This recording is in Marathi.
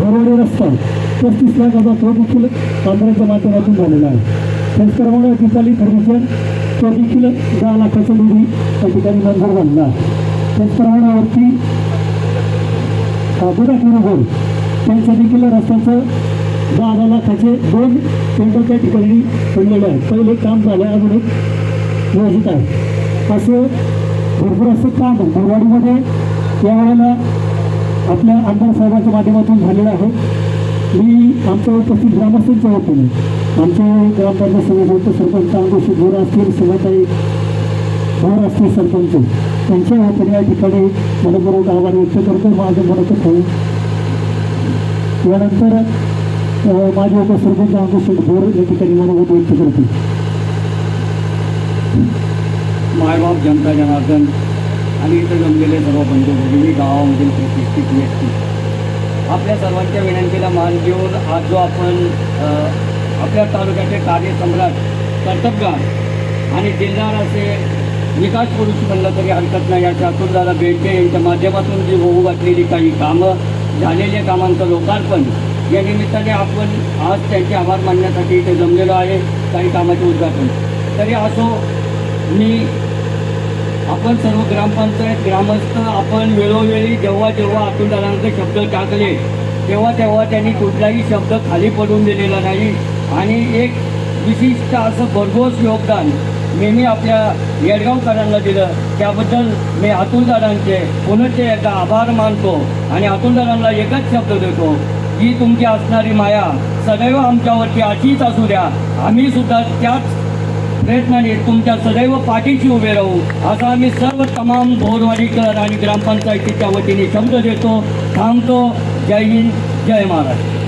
भरवडी रस्ता पस्तीस लाखाचा तो देखील आंध्राच्या माध्यमातून झालेला आहे. त्याचप्रमाणे तिथली फर्निचर तो देखील दहा लाखाचा निधी त्या ठिकाणी मंजूर झालेला आहे. त्याचप्रमाणे वरती त्यांच्या देखील रस्त्याचं दहा लाखाचे दोन टेंडर त्या ठिकाणी पडलेले आहेत. पहिले काम झालं अजून एक नियोजित आहे. असं भरपूर असं काम गुरवाडीमध्ये यावेळेला आपल्या आमदार साहेबांच्या माध्यमातून झालेलं आहे. मी आमच्या उपस्थित ग्रामस्थांच्या वतीने आमचे ग्रामपंचायत सदस्य सरपंच अंगोशी भोर असतील सभाताई भोर असतील सरपंच त्यांच्या वतीने या ठिकाणी मनपूर्वक आभार व्यक्त करतो. माझं मनोगत होईल यानंतर अ, माझे उपसरपंच अंगोशी भोर या ठिकाणी मनोगत व्यक्त करतील. मायबाप जनता जनार्दन आणि इथं जमलेले सर्व बंधू भगिनी गावामधील प्रतिष्ठित व्यक्ती. आपल्या सर्वांच्या विनंतीला मान देऊन आज जो आपण आपल्या तालुक्याचे कार्यसम्राट कर्तबगार आणि दिलदार असे विकास पुरुष म्हणलं तरी हरकत नाही. या चातुर्दारा बेडके यांच्या माध्यमातून जी होऊ घातलेली काही कामं झालेल्या कामांचं लोकार्पण या निमित्ताने आपण आज त्यांचे आभार मानण्यासाठी इथे जमलेलो आहे. काही कामाचे उद्घाटन. तरी असो मी आपण सर्व ग्रामपंचायत ग्रामस्थ आपण वेळोवेळी जेव्हा जेव्हा अतुलदारांचे शब्द टाकले तेव्हा तेव्हा त्यांनी कुठलाही शब्द खाली पडून दिलेला नाही. आणि एक विशिष्ट असं भरघोस योगदान नेहमी आपल्या येडगावकरांना दिलं. त्याबद्दल मी अतुलदारांचे पुनश्च एकदा आभार मानतो आणि अतुलदारांना एकच शब्द देतो ही तुमची असणारी माया सदैव आमच्यावरती अशीच असू द्या. आम्ही सुद्धा त्याच प्रयत्नाने तुमच्या सदैव पाठीशी उभे राहू. असा आम्ही सर्व तमाम भोरवाडीकर आणि ग्रामपंचायतीच्या वतीने शब्द देतो थांबतो. जय हिंद जय महाराष्ट्र.